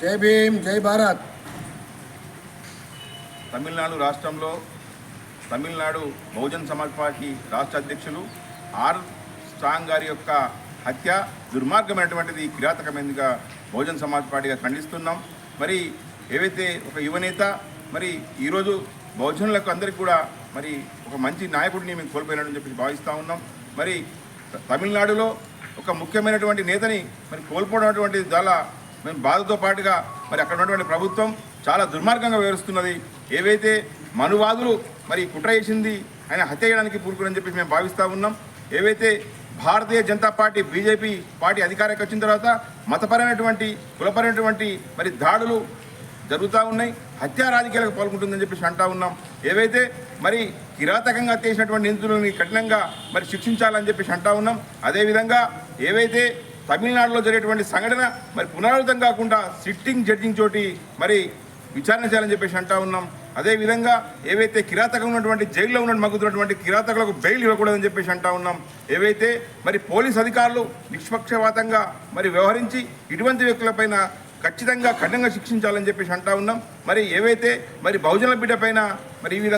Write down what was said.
జై భీమ్ జై భారత్. తమిళనాడు రాష్ట్రంలో తమిళనాడు బహుజన్ సమాజ్ పార్టీ రాష్ట్ర అధ్యక్షులు ఆర్ స్ట్రాంగ్ గారి యొక్క హత్య దుర్మార్గమైనటువంటిది కిరాతకమైనదిగా బహుజన్ సమాజ్ పార్టీగా ఖండిస్తున్నాం. మరి ఏవైతే ఒక యువనేత మరి ఈరోజు బహుజనులకు అందరికీ కూడా మరి ఒక మంచి నాయకుడిని మేము కోల్పోయినాడని చెప్పి భావిస్తూ ఉన్నాం. మరి తమిళనాడులో ఒక ముఖ్యమైనటువంటి నేతని మరి కోల్పోవడం చాలా మేము బాధతో పాటుగా మరి అక్కడ ఉన్నటువంటి ప్రభుత్వం చాలా దుర్మార్గంగా వివరిస్తున్నది ఏవైతే మనువాదులు మరి కుట్ర చేసింది ఆయన హత్య చేయడానికి పూనుకుని చెప్పి మేము భావిస్తూ ఉన్నాం. ఏవైతే Bharatiya Janata party BJP party అధికారానికి వచ్చిన తర్వాత మతపరమైనటువంటి కులపరమైనటువంటి మరి దాడులు జరుగుతూ ఉన్నాయి. హత్యా రాజకీయాలకు పాల్గొంటుందని చెప్పేసి అంటా ఉన్నాం. ఏవైతే మరి కిరాతకంగా చేసినటువంటి నిందితులని కఠినంగా మరి శిక్షించాలని చెప్పేసి అంటా ఉన్నాం. అదేవిధంగా ఏవైతే తమిళనాడులో జరిగేటువంటి సంఘటన మరి పునరావృతం కాకుండా సిట్టింగ్ జడ్జింగ్ చోటి మరి విచారణ చేయాలని చెప్పేసి అంటా ఉన్నాం. అదేవిధంగా ఏవైతే కిరాతకం ఉన్నటువంటి జైల్లో ఉన్న మగ్గుతున్నటువంటి కిరాతకులకు బెయిల్ ఇవ్వకూడదని చెప్పేసి అంటా ఉన్నాం. ఏవైతే మరి పోలీస్ అధికారులు నిష్పక్షపాతంగా మరి వ్యవహరించి ఇటువంటి వ్యక్తులపైన ఖచ్చితంగా కఠినంగా శిక్షించాలని చెప్పేసి అంటా ఉన్నాం. మరి ఏవైతే మరి బహుజనుల బిడ్డ పైన మరి ఈ విధంగా